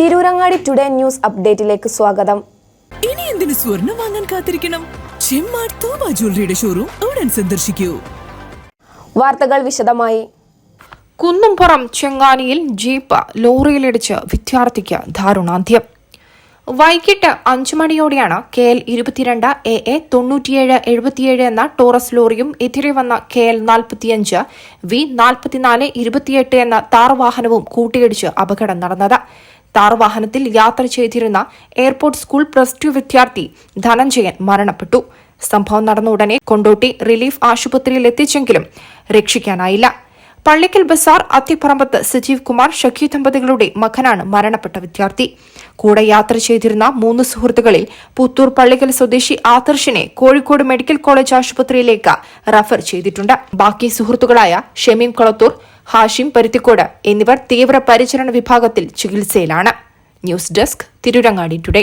Tirurangadi today news അപ്ഡേറ്റിലേക്ക് സ്വാഗതം. ഇനി എന്തിനു സ്വർണം വാങ്ങാൻ കാത്തിരിക്കണം? ചെമ്മാർ തോമ ജ്വല്ലറിയുടെ ഷോറൂം ഉടൻ സന്ദർശിക്കൂ. വാർത്തകൾ വിശദമായി. കുന്നുംപുറം ചെങ്ങാനിയിൽ ജീപ്പ് ലോറിയിലിടിച്ച് വിദ്യാർത്ഥിക്ക് ദാരുണാന്ത്യം. വൈകിട്ട് അഞ്ചു മണിയോടെയാണ് കെ എൽ ഇരുപത്തിരണ്ട് എ എ തൊണ്ണൂറ്റിയേഴ് എഴുപത്തിയേഴ് എന്ന ടോറസ് ലോറിയും എതിരെ വന്ന കെ എൽ നാൽപ്പത്തിയഞ്ച് വി നാൽപ്പത്തിനാല് ഇരുപത്തിയെട്ട് എന്ന താർ വാഹനവും കൂട്ടിയിടിച്ച് അപകടം നടന്നത്. താർ വാഹനത്തിൽ യാത്ര ചെയ്തിരുന്ന എയർപോർട്ട് സ്കൂൾ പ്ലസ് ടു വിദ്യാർത്ഥി ധനഞ്ജയൻ മരണപ്പെട്ടു. സംഭവം നടന്ന ഉടനെ കൊണ്ടോട്ടി റിലീഫ് ആശുപത്രിയിൽ എത്തിച്ചെങ്കിലും രക്ഷിക്കാനായില്ല. പള്ളിക്കൽ ബസാർ അത്തിപ്പറമ്പത്ത് സജീവ് കുമാർ ഷക്കി ദമ്പതികളുടെ മകനാണ് മരണപ്പെട്ട വിദ്യാർത്ഥി. കൂടെ യാത്ര ചെയ്തിരുന്ന മൂന്ന് സുഹൃത്തുക്കളിൽ പുത്തൂർ പള്ളിക്കൽ സ്വദേശി ആദർശിനെ കോഴിക്കോട് മെഡിക്കൽ കോളേജ് ആശുപത്രിയിലേക്ക് റഫർ ചെയ്തിട്ടുണ്ട്. ബാക്കി സുഹൃത്തുക്കളായ ഷെമീം കൊളത്തൂർ ഹാഷിം പരുത്തിക്കോട് എന്നിവർ തീവ്ര പരിചരണ വിഭാഗത്തിൽ ചികിത്സയിലാണ്. News desk Tirurangadi today.